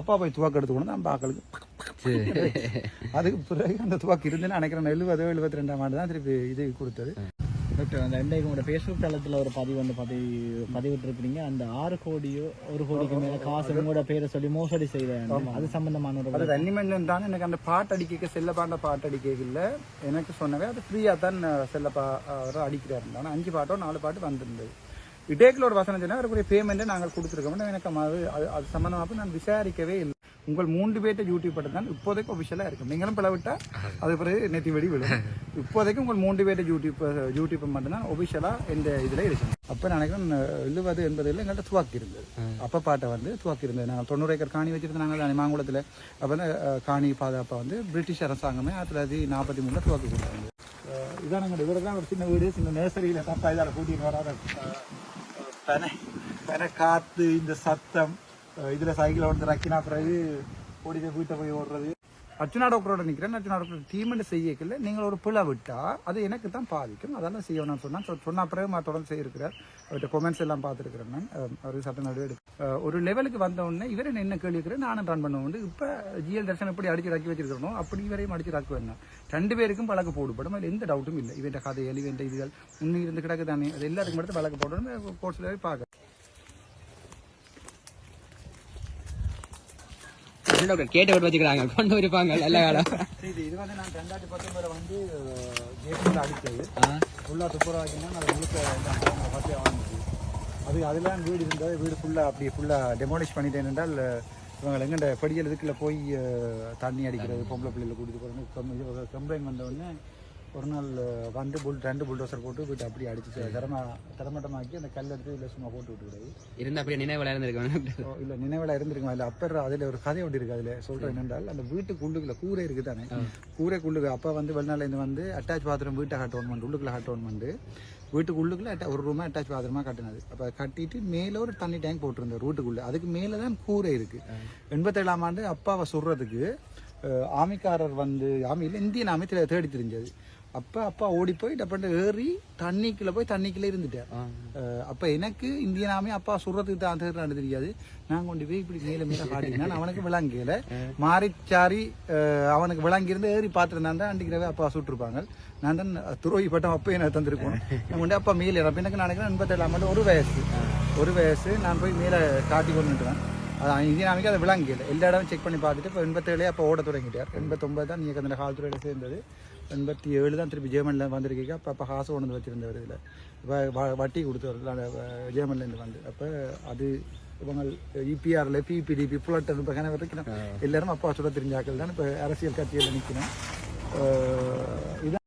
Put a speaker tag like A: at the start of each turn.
A: அப்பா போய் துவாக்கு எடுத்து கொண்டு நம்ம ஆக்களுக்கு அதுக்கு பிறகு அந்த துவாக்கு இருந்து நினைக்கிறேன். எழுபது எழுபத்தி ரெண்டாம் ஆண்டு தான் திருப்பி இது கொடுத்தது.
B: டாக்டர் அந்த இன்றைக்கு உங்களோட ஃபேஸ்புக் தளத்தில் ஒரு பதிவு வந்து பதிவு பதிவிட்டிருக்கிறீங்க. அந்த ஆறு கோடியோ ஒரு கோடிக்கு மேலே காசு உங்களோட பேரை சொல்லி மோசடி செய்கிறேன் அது சம்பந்தமான ஒரு
A: அது தண்ணிமண்டன் தான். எனக்கு அந்த பாட்டு அடிக்க செல்லப்பாண்ட பாட்டு அடிக்க இல்லை எனக்கு சொன்னவே அது ஃப்ரீயாக தான் செல்லப்பா அடிக்கிறாரு. அஞ்சு பாட்டோ நாலு பாட்டு வந்திருந்தது. இடேக்கில் ஒரு வசனம் சொன்னால் அவருக்குரிய பேமெண்ட்டை நாங்கள் கொடுத்துருக்கோம். எனக்கு அது அது சம்மந்தமாக நான் விசாரிக்கவே இல்லை. உங்கள் மூன்று பேர்ட்ட யூடியூப் பட்டம் தான் இப்போதைக்கு ஒஃபிஷியலாக இருக்கும் நீங்களும் பிளவிட்டா அது பிறகு நெத்தி வெடி விழும் இப்போதைக்கு உங்கள் மூன்று பேர்ட்ட யூடியூப் யூடியூப் மட்டும்தான் ஒஃபிஷியலாக இந்த இதில் இருக்கும் அப்போ நினைக்கிறேன் எழுபது எண்பதுல எங்கள்கிட்ட துவாக்கி இருந்தது அப்போ பாட்டை வந்து துவாக்கி இருந்தது நாங்கள் தொண்ணூறு ஏக்கர் காணி வச்சிருந்தாங்க தானே மாங்குளத்தில். அப்போ வந்து காணி பாதுகாப்பை வந்து பிரிட்டிஷ் அரசாங்கமே ஆயிரத்தி தொள்ளாயிரத்தி நாற்பத்தி மூணில் துவாக்கி கொடுத்தாங்க அஹ், இதான் இவர் தான் ஒரு சின்ன வீடு சின்ன நேசரியில் தப்பா இதால் கூட்டிகிட்டு வராத பனை பனை காற்று இந்த சத்தம் இதில் சைக்கிளை வந்து ரக்கினா பிறகு ஓடி போய் வீட்டை போய் ஓடுறது அர்ச்சனா டாக்டரோட நிற்கிறேன் அர்ச்சனா டாக்டர் டீமெண்ட் செய்யக்கல நீங்கள் ஒரு பிழை விட்டால் அது எனக்கு தான் பாதிக்கும் அதெல்லாம் செய்யணும்னு சொன்னால் சொன்ன பிறகு நான் தொடர்ந்து செய்யிருக்கிறார் அவர்கிட்ட கொமெண்ட்ஸ் எல்லாம் பார்த்துருக்குறேன் நான் அவருக்கு சட்ட நடவடிக்கை ஒரு லெவலுக்கு வந்த உடனே இவரை என்ன கேள்வி இருக்கிறேன் நானும் ரன் பண்ண உண்டு இப்போ ஜிஎல் தர்ஷன் எப்படி அடிச்சு ரக்கி வச்சிருக்கிறனோ அப்படி இவரையும் அடிச்சு ரக்கு ரெண்டு பேருக்கும் வழக்கு போடுபடும். அதில் எந்த டவுட்டும் இல்லை. இவன் கதைகள் இவன் இதுகள் உண்மை இருந்து கிடக்கு தானே. அது எல்லாருக்கும் மட்டும் வழக்கு போடணும். கோர்ட்ஸில் போய் பார்க்க
C: டாக்டர் கேட்டு விட்டு வச்சுக்கிறாங்க. கொண்டு இருப்பாங்க நல்ல காலம்
A: இது இது வந்து நான் ரெண்டாயிரத்தி பத்தொன்பதுல வந்து ஜேபியில் அடித்தது ஃபுல்லாக துப்புரவாக்கினா அது முழுக்க பத்தியா வாங்கிச்சு அது அதெல்லாம் வீடு இருந்தது வீடு ஃபுல்லாக அப்படி ஃபுல்லாக டெமாலிஷ் பண்ணிட்டேன் என்றால் இவங்க எங்கண்ட படியல் இதுக்குள்ள போய் தண்ணி அடிக்கிறது பொம்பளை பிள்ளைகளை கூட்டிட்டு போகிறது கம்ப்ளைண்ட் வந்த உடனே ஒரு நாள் வந்து புல் ரெண்டு புல்டோசர் போட்டு வீட்டை அப்படியே அடிச்சு தரமா தரமட்டமாக்கி அந்த கல் எடுத்து இல்லை சும்மா போட்டு விட்டுக்கிறது
C: இருந்து அப்படியே நினைவு இருந்திருக்காங்க
A: இல்ல நினைவுல இருந்திருக்குமா இல்ல அப்பர் அதுல ஒரு கதை ஒன்று இருக்கு அதுல. சொல்றேன் என்னென்றால் அந்த வீட்டுக்கு உள்ளுக்குள்ள கூரை இருக்கு தானே? கூரைக்குள்ளுக்கு அப்பா வந்து வெளிநாட்டுல இருந்து வந்து அட்டாச் பாத்ரூம் வீட்டை கட்டோன் பண்ணு உள்ளுக்குள்ள கட்டோன் பண்ணு வீட்டுக்கு உள்ளுக்குள்ள atta- ஒரு ரூமா அட்டாச் பாத்ரூமா கட்டினது. அப்ப கட்டிட்டு மேல ஒரு தண்ணி டேங்க் போட்டிருந்தார் வீட்டுக்குள்ள. அதுக்கு மேல தான் கூரை இருக்கு. எண்பத்தேழாம் ஆண்டு அப்பாவை சொல்றதுக்கு அஹ், ஆமிக்காரர் வந்து ஆமி இல்லை இந்தியன் ஆமி தேடி தெரிஞ்சது. அப்ப அப்பா ஓடி போய் டப்பட்டு ஏறி தண்ணிக்குள்ள போய் தண்ணிக்குள்ள இருந்துட்டார். அஹ் அப்ப எனக்கு இந்தியனாமே அப்பா சுடுறதுக்கு தான் தேர்றான்னு தெரியாது. நான் கொண்டு போய் இப்படி மேல மேல காட்டினா அவனுக்கு விளங்கல. மாறிச்சாரி அவனுக்கு விளங்கி இருந்து ஏறி பார்த்துருந்தா அன்றைக்கிறவே அப்பா சுட்டிருப்பாங்க. நான் தான் துரோகி பட்டம் அப்போ என்ன தந்திருக்கோம் நான் கொண்டு அப்பா மேலே எனக்கு நினைக்கிறேன் எண்பத்தேழாம் ஆண்டு ஒரு வயசு. ஒரு வயசு நான் போய் மேலே காட்டி கொண்டுட்டுவேன் அது இந்தியனாமிக்கு அதை விளங்கல எல்லா இடமும் செக் பண்ணி பார்த்துட்டு இப்போ எண்பத்தேழே அப்போ ஓட தொடங்கிட்டார் எண்பத்தொம்பது தான் நீங்கள் அந்த காவல்துறையில் சேர்ந்தது எண்பத்தி ஏழு தான் திருப்பி ஜெர்மனில் வந்திருக்கீங்க அப்போ அப்போ காசு கொண்டு வச்சிருந்தவர் இதில் இப்போ வட்டி கொடுத்தவர் அந்த ஜெர்மன்லேருந்து வந்து அப்போ அது இவங்க இபிஆர்ல பிபிடிபி புலட் இப்போ கணவர் இருக்கணும் எல்லாரும் அப்பா சொல்ல தெரிஞ்சாக்கள் தான் இப்போ அரசியல் கட்சியில் நிற்கணும் இது